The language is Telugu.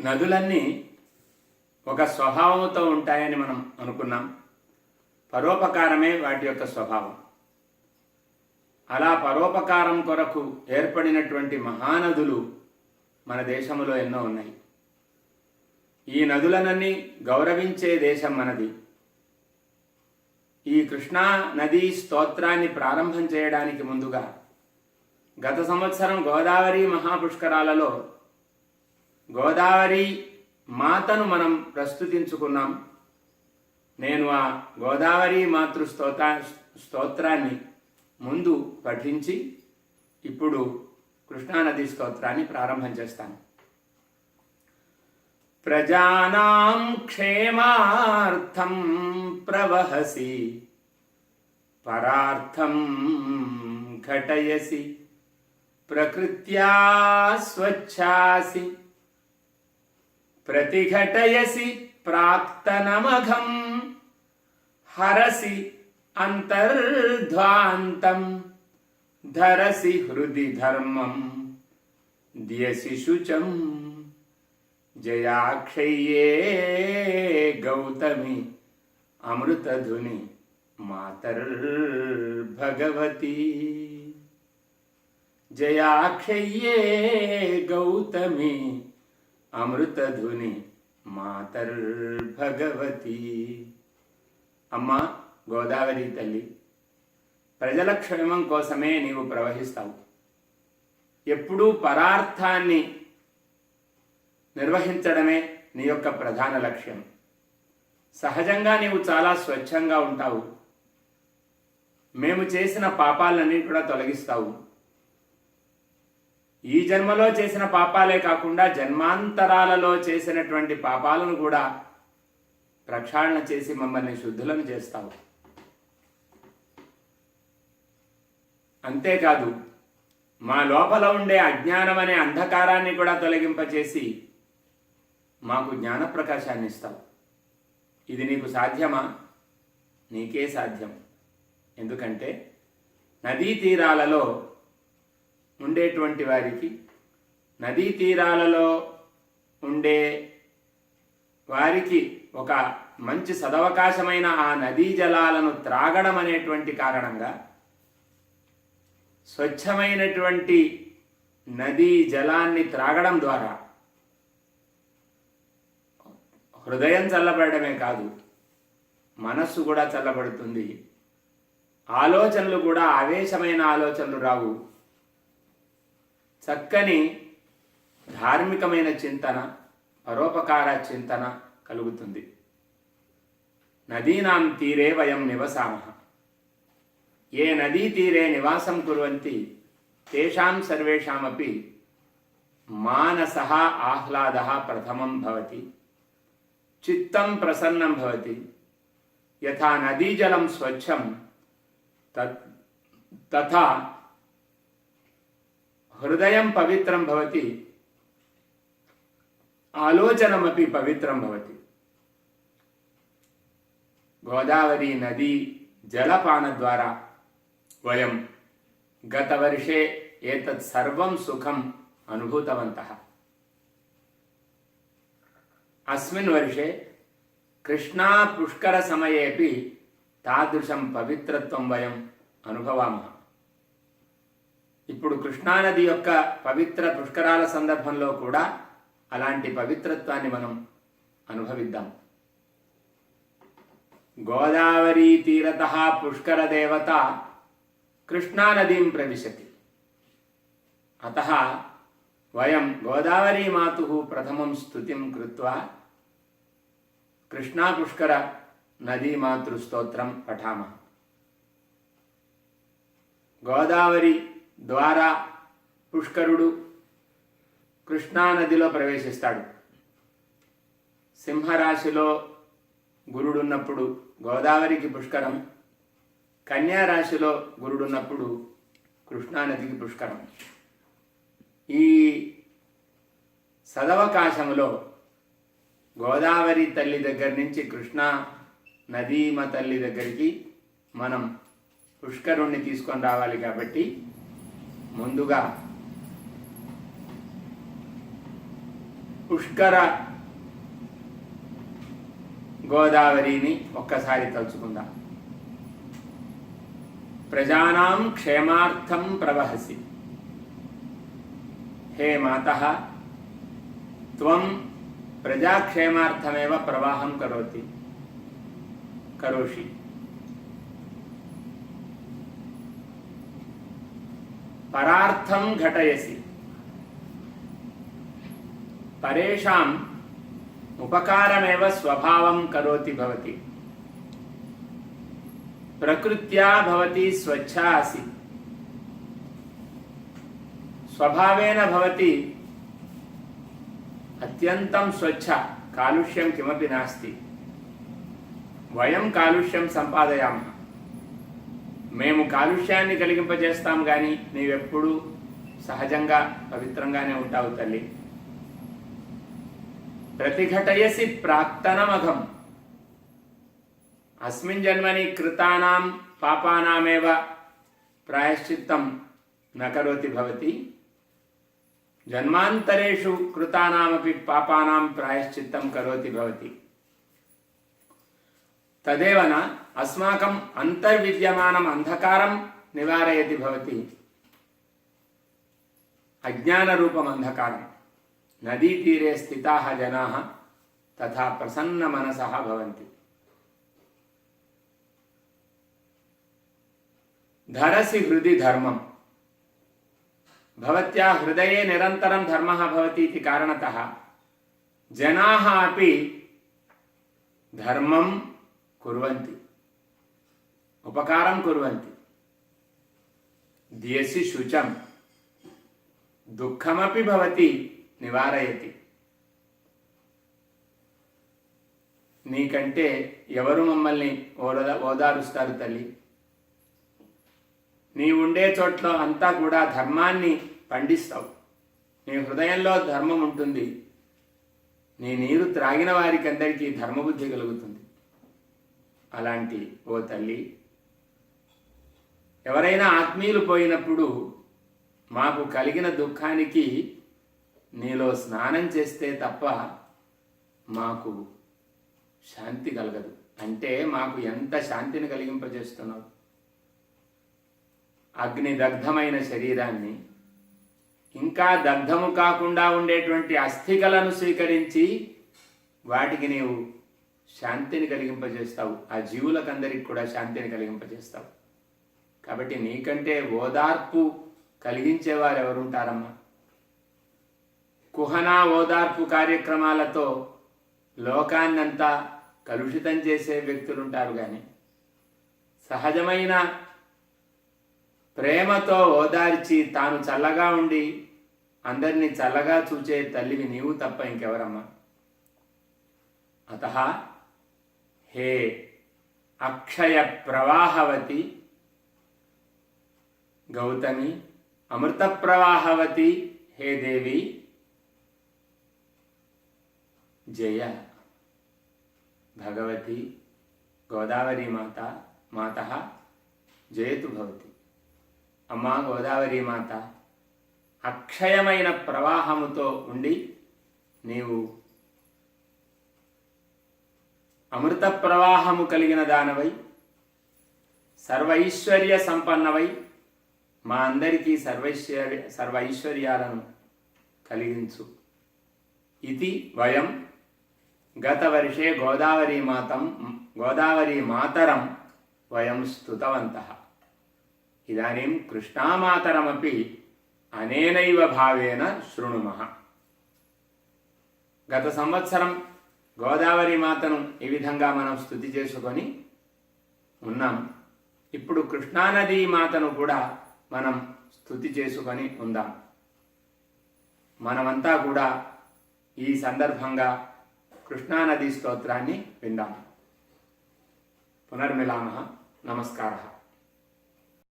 నదులన్నీ ఒక స్వభావంతో ఉంటాయని మనం అనుకున్నాం. పరోపకారమే వాటి యొక్క స్వభావం. అలా పరోపకారం కొరకు ఏర్పడినటువంటి మహానదులు మన దేశంలో ఎన్నో ఉన్నాయి. ఈ నదులనన్నీ గౌరవించే దేశం మనది. ఈ కృష్ణా నదీ స్తోత్రాన్ని ప్రారంభం చేయడానికి ముందుగా గత సంవత్సరం గోదావరి మహాపుష్కరాలలో గోదావరి మాతను మనం ప్రస్తుతించుకున్నాం. నేను ఆ గోదావరి మాతృ స్తోత స్తోత్రాన్ని ముందు పఠించి ఇప్పుడు కృష్ణానది స్తోత్రాన్ని ప్రారంభం చేస్తాను. ప్రజానాం క్షేమార్థం ప్రవహసి పరార్థం ఘటయసి ప్రకృత్యా స్వచ్ఛాసి. ప్రతిఘటయసి ప్రాక్తనమఘం హరసి అంతర్ధ్వాంతం ధరసి హృది ధర్మం దియసి శుచం జయాక్షయ్యే గౌతమి అమృతధుని మాతర్భగవతి జయాక్షయ్యే గౌతమి అమృతధుని మాతర్భగవతి. అమ్మ గోదావరి తల్లి ప్రజల క్షేమం కోసమే నీవు ప్రవహిస్తావు. ఎప్పుడూ పరార్థాన్ని నిర్వహించడమే నీ యొక్క ప్రధాన లక్ష్యం. సహజంగా నీవు చాలా స్వచ్ఛంగా ఉంటావు. మేము చేసిన పాపాలన్నీ కూడా తొలగిస్తావు. ఈ జన్మలో చేసిన పాపాలే కాకుండా జన్మాంతరాలలో చేసినటువంటి పాపాలను కూడా ప్రక్షాళన చేసి మమ్మల్ని శుద్ధులను చేస్తావు. అంతేకాదు మా లోపల ఉండే అజ్ఞానం అనే అంధకారాన్ని కూడా తొలగింపచేసి మాకు జ్ఞానప్రకాశాన్ని ఇస్తావు. ఇది నీకు సాధ్యమా? నీకే సాధ్యం. ఎందుకంటే నదీ తీరాలలో ఉండేటువంటి వారికి నదీ తీరాలలో ఉండే వారికి ఒక మంచి సదవకాశమైన ఆ నదీ జలాలను త్రాగడం అనేటువంటి కారణంగా స్వచ్ఛమైనటువంటి నదీ జలాన్ని త్రాగడం ద్వారా హృదయం చల్లబడమే కాదు మనస్సు కూడా చల్లబడుతుంది. ఆలోచనలు కూడా ఆవేశమైన ఆలోచనలు రావు. చక్కని ధార్మికమైన చింతన పరోపకార చింతన కలుగుతుంది. నదీనాం తీరే వయం నివసామ. ఏ నదీ తీరే నివాసం కుర్వంతి తేషాం సర్వేషామపి మానస ఆహ్లాద ప్రథమం భవతి చిత్తం ప్రసన్నం భవతి. యథా నదీజలం స్వచ్ఛం తథా హృదయం పవిత్రం భవతి. ఆలోచనమపి పవిత్రం భవతి. గోదావరి నది జలపాన ద్వారా వయం. గతవర్షే ఏతత్ సర్వం సుఖం అనుభూతవంతः. అస్మిన్ వర్షే కృష్ణా పుష్కర సమయేపి తాదృశం పవిత్రత్వం వయం అనుభవామः. ఇప్పుడు కృష్ణానది యొక్క పవిత్ర పుష్కరాల సందర్భంలో కూడా అలాంటి పవిత్రత్వాన్ని మనం అనుభవిద్దాం. గోదావరీ తీరత పుష్కర దేవత కృష్ణానదీం ప్రవిశతి. అత వయం గోదావరీ మాతు ప్రథమం స్థుతిం కృత్వా కృష్ణా పుష్కర నదీ మాతృస్తోత్రం పఠామः. గోదావరి ద్వారా పుష్కరుడు కృష్ణానదిలో ప్రవేశిస్తాడు. సింహరాశిలో గురుడున్నప్పుడు గోదావరికి పుష్కరం కన్యా రాశిలో గురుడున్నప్పుడు కృష్ణానదికి పుష్కరం. ఈ సదవకాశంలో గోదావరి తల్లి దగ్గర నుంచి కృష్ణా నదీమ తల్లి దగ్గరికి మనం పుష్కరుణ్ణి తీసుకొని రావాలి కాబట్టి ముందుగా పుష్కర గోదావరిని ఒక్కసారి తలుచుకుందాం. ప్రజానాం క్షేమార్థం ప్రవహసి. హే మాత త్వం ప్రజాక్షేమార్థమేవ ప్రవాహం కరోతి. కరోషి. పరార్థం ఘటయసి. పరేషాం ఉపకారమేవ స్వభావం కరోతి భవతి. ప్రకృత్యా భవతి స్వచ్ఛా అసి. స్వభావేన భవతి అత్యంతం స్వచ్ఛ కాలుష్యం కిమపి నాస్తి. వయం కాలుష్యం సంపాదయామ మేము కాలుష్యాన్ని కలిగింపజేస్తాం కానీ నీవెప్పుడు సహజంగా పవిత్రంగానే ఉంటావు తల్లి. ప్రతిఘటయసి ప్రాక్తనమఘం. అస్మిన్ జన్మని కృతానాం పాపానామేవ ప్రాయశ్చిత్తం నకరోతి భవతి. జన్మాంతరేషు కృతానామపి పాపానాం ప్రాయశ్చిత్తం కరోతి భవతి. తదేవన అస్మాకం అంతర్విద్యమానం అంధకారం నివారయతి భవతి అజ్ఞాన రూపం అంధకారం. నదీ తీరే స్థిత జనా తథా ప్రసన్న మనస ధరసి హృది ధర్మం. భవత్యా హృదయే నిరంతరం ధర్మ భవతి ఇది కారణత. జనా అపి ధర్మం कुर्वन्ति उपकारं कुर्वन्ति दियसि शुचं दुःखमपि भवति నివారయతి నీకంటే ఎవరు మమ్మల్ని ఓద ఓదారుస్తారు తల్లి నీ ఉండే చోట్ల అంతా కూడా ధర్మాన్ని పండిస్తావు నీ హృదయంలో ధర్మం ఉంటుంది నీ నీరు త్రాగిన వారికి అందరికీ ధర్మబుద్ధి కలుగుతుంది అలాంటి ఓ తల్లి. ఎవరైనా ఆత్మీయులు పోయినప్పుడు మాకు కలిగిన దుఃఖానికి నీలో స్నానం చేస్తే తప్ప మాకు శాంతి కలగదు. అంటే మాకు ఎంత శాంతిని కలిగింపజేస్తున్నావు? అగ్ని దగ్ధమైన శరీరాన్ని ఇంకా దగ్ధము కాకుండా ఉండేటువంటి అస్థికలను స్వీకరించి వాటికి నీవు శాంతిని కలిగింపజేస్తావు. ఆ జీవులకందరికి కూడా శాంతిని కలిగింపజేస్తావు. కాబట్టి నీకంటే ఓదార్పు కలిగించేవారు ఎవరుంటారమ్మా కుహనా ఓదార్పు కార్యక్రమాలతో లోకాన్నంతా కలుషితం చేసే వ్యక్తులుంటారు కానీ సహజమైన ప్రేమతో ఓదార్చి తాను చల్లగా ఉండి అందరినీ చల్లగా చూచే తల్లివి నీవు తప్ప ఇంకెవరమ్మా? అత హే అక్షయ ప్రవాహవతి గౌతమి అమృత ప్రవాహవతి హే దేవి జయ. భగవతి గోదావరి మాత మాత జయతు భవతి. అమ్మా గోదావరి మాత అక్షయమైన ప్రవాహముతో ఉండి నీవు అమృత ప్రవాహము కలిగిన దానవై సర్వైశ్వర్య సంపన్నవై మా అందరికీ సర్వైశ్వర్య సర్వైశ్వర్యాలను కలిగించు. ఇది వయం గత వర్షే గోదావరి మాతం గోదావరి మాతరం వయం స్తుతవంతः. ఇదానీం కృష్ణామాతరమపి అనేనైవ భావేన శృణుమ. గత సంవత్సరం గోదావరి మాతను ఈ విధంగా మనం స్థుతి చేసుకొని ఉన్నాం. ఇప్పుడు కృష్ణానదీ మాతను కూడా మనం స్థుతి చేసుకొని ఉందాం. మనమంతా కూడా ఈ సందర్భంగా కృష్ణానదీ స్తోత్రాన్ని విందాం. పునర్మిలామ నమస్కారం.